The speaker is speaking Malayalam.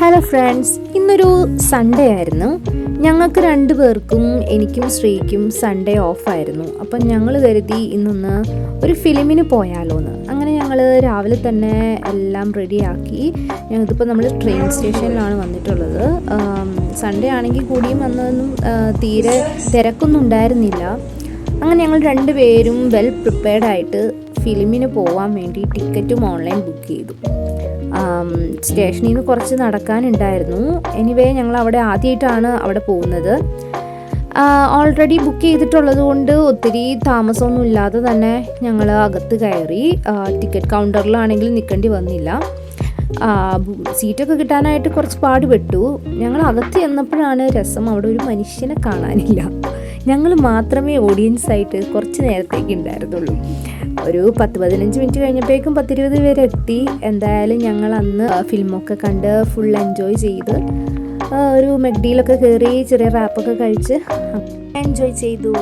ഹലോ ഫ്രണ്ട്സ് ഇന്നൊരു സൺഡേ ആയിരുന്നു. ഞങ്ങൾക്ക് രണ്ടു പേർക്കും എനിക്കും ശ്രീക്കും സൺഡേ ഓഫായിരുന്നു അപ്പം ഞങ്ങൾ കരുതി ഇന്നൊന്ന് ഒരു ഫിലിമിന് പോയാലോ എന്ന് അങ്ങനെ ഞങ്ങൾ രാവിലെ തന്നെ എല്ലാം റെഡിയാക്കി. ഞങ്ങൾക്കിപ്പോൾ നമ്മൾ ട്രെയിൻ സ്റ്റേഷനിലാണ് വന്നിട്ടുള്ളത്. സൺഡേ ആണെങ്കിൽ കൂടിയും അന്നൊന്നും തീരെ തിരക്കൊന്നും ഉണ്ടായിരുന്നില്ല. അങ്ങനെ ഞങ്ങൾ രണ്ടുപേരും വെൽ പ്രിപ്പയർഡ് ആയിട്ട് ഫിലിമിന് പോകാൻ വേണ്ടി ടിക്കറ്റും ഓൺലൈൻ ബുക്ക് ചെയ്തു. സ്റ്റേഷനിൽ നിന്ന് കുറച്ച് നടക്കാനുണ്ടായിരുന്നു. എനിവേ ഞങ്ങൾ അവിടെ ആദ്യമായിട്ടാണ് അവിടെ പോകുന്നത്. ഓൾറെഡി ബുക്ക് ചെയ്തിട്ടുള്ളത് കൊണ്ട് ഒത്തിരി താമസമൊന്നും ഇല്ലാതെ തന്നെ ഞങ്ങൾ അകത്ത് കയറി ടിക്കറ്റ് കൗണ്ടറിലാണെങ്കിൽ നിൽക്കേണ്ടി വന്നില്ല. സീറ്റൊക്കെ കിട്ടാനായിട്ട് കുറച്ച് പാടുപെട്ടു. ഞങ്ങൾ അകത്ത് ചെന്നപ്പോഴാണ് രസം അവിടെ ഒരു മനുഷ്യനെ കാണാനില്ല. ഞങ്ങൾ മാത്രമേ ഓഡിയൻസ് ആയിട്ട് കുറച്ച് നേരത്തേക്ക് ഉണ്ടായിരുന്നുള്ളൂ. ഒരു പത്ത് പതിനഞ്ച് മിനിറ്റ് കഴിഞ്ഞപ്പോഴേക്കും പത്തിരുപത് പേര് എത്തി. എന്തായാലും ഞങ്ങൾ അന്ന് ഫിലിമൊക്കെ കണ്ട് ഫുൾ എൻജോയ് ചെയ്ത് ഒരു മെഗ്ഡിയിലൊക്കെ കയറി ചെറിയ റാപ്പൊക്കെ കഴിച്ച് എൻജോയ് ചെയ്തു.